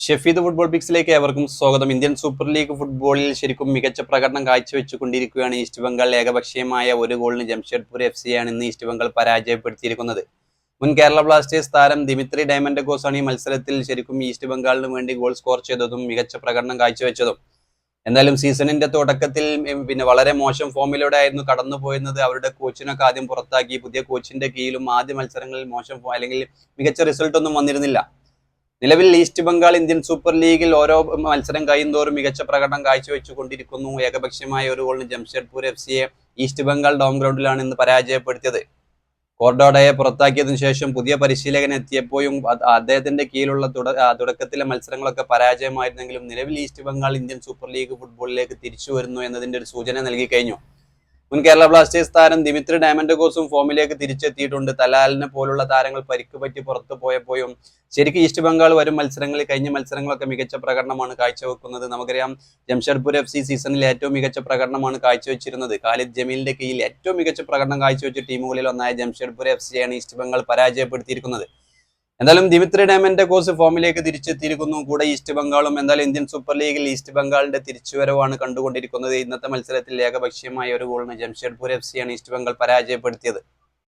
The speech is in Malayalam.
ഷെഫീദ് ഫുട്ബോൾ പിക്സിലേക്ക് ഏവർക്കും സ്വാഗതം. ഇന്ത്യൻ സൂപ്പർ ലീഗ് ഫുട്ബോളിൽ ശരിക്കും മികച്ച പ്രകടനം കാഴ്ചവെച്ചുകൊണ്ടിരിക്കുകയാണ് ഈസ്റ്റ് ബംഗാൾ ഏകപക്ഷീയമായ ഒരു ഗോളിന് ജംഷഡ്പൂർ എഫ് സിയാണ് ഇന്ന് ഈസ്റ്റ് ബംഗാൾ പരാജയപ്പെടുത്തിയിരിക്കുന്നത്. മുൻ കേരള ബ്ലാസ്റ്റേഴ്സ് താരം ദിമിത്രി ഡയമൻഡ് ഗോസാണ് ഈ മത്സരത്തിൽ ശരിക്കും ഈസ്റ്റ് ബംഗാളിന് വേണ്ടി ഗോൾ സ്കോർ ചെയ്തതും മികച്ച പ്രകടനം കാഴ്ചവെച്ചതും. എന്തായാലും സീസണിന്റെ തുടക്കത്തിൽ പിന്നെ വളരെ മോശം ഫോമിലൂടെ ആയിരുന്നു കടന്നു പോയിരുന്നത് അവരുടെ കോച്ചിനൊക്കെ ആദ്യം പുറത്താക്കി പുതിയ കോച്ചിന്റെ കീഴിലും ആദ്യ മത്സരങ്ങളിൽ മോശം അല്ലെങ്കിൽ മികച്ച റിസൾട്ട് ഒന്നും വന്നിരുന്നില്ല. നിലവിൽ ഈസ്റ്റ് ബംഗാൾ ഇന്ത്യൻ സൂപ്പർ ലീഗിൽ ഓരോ മത്സരം കഴിയുന്തോറും മികച്ച പ്രകടനം കാഴ്ചവെച്ചു കൊണ്ടിരിക്കുന്നു ഏകപക്ഷീയമായ ഒരു ഗോളിന് ജംഷഡ്പൂർ എഫ് സിയെ ഈസ്റ്റ് ബംഗാൾ ഡോം ഗ്രൗണ്ടിലാണ് ഇന്ന് പരാജയപ്പെടുത്തിയത്. കോർഡോഡയെ പുറത്താക്കിയതിനു ശേഷം പുതിയ പരിശീലകൻ എത്തിയപ്പോഴും അദ്ദേഹത്തിന്റെ കീഴിലുള്ള തുട- തുടക്കത്തിലെ മത്സരങ്ങളൊക്കെ പരാജയമായിരുന്നെങ്കിലും നിലവിൽ East Bengal Indian Super League ഫുട്ബോളിലേക്ക് തിരിച്ചു വരുന്നു എന്നതിന്റെ ഒരു സൂചന നൽകി കഴിഞ്ഞു. മുൻ കേരള ബ്ലാസ്റ്റേഴ്സ് താരം ദിമിത്രി ഡയമൻഡഗോസും ഫോമിലേക്ക് തിരിച്ചെത്തിയിട്ടുണ്ട്. തലാലിനെ പോലുള്ള താരങ്ങൾ പരിക്ക് പറ്റി പുറത്തു പോയപ്പോഴും ശരിക്കും ഈസ്റ്റ് ബംഗാൾ വരും മത്സരങ്ങളിൽ കഴിഞ്ഞ മത്സരങ്ങളൊക്കെ മികച്ച പ്രകടനമാണ് കാഴ്ചവെക്കുന്നത്. നമുക്കറിയാം ജംഷഡ്പൂർ എഫ് സി സീസണിൽ ഏറ്റവും മികച്ച പ്രകടനമാണ് കാഴ്ചവെച്ചിരുന്നത്. ഖാലിദ് ജമീലിന്റെ കീഴിൽ ഏറ്റവും മികച്ച പ്രകടനം കാഴ്ചവെച്ച ടീമുകളിൽ ഒന്നായ ജംഷഡ്പൂർ എഫ് സിയാണ് ഈസ്റ്റ് ബംഗാൾ പരാജയപ്പെടുത്തിയിരിക്കുന്നത്. എന്തായാലും ദിമിത്രി ഡാമന്റെ കോഴ്സ് ഫോമിലേക്ക് തിരിച്ചെത്തിയിരിക്കുന്നു. കൂടെ ഈസ്റ്റ് ബംഗാളും എന്തായാലും ഇന്ത്യൻ സൂപ്പർ ലീഗിൽ ഈസ്റ്റ് ബംഗാളിന്റെ തിരിച്ചുവരവാണ് കണ്ടുകൊണ്ടിരിക്കുന്നത്. ഇന്നത്തെ മത്സരത്തിൽ ഏകപക്ഷീയമായ ഒരു ഗോളിന് ജംഷഡ്പൂർ എഫ് സിയാണ് ഈസ്റ്റ് ബംഗാൾ പരാജയപ്പെടുത്തിയത്.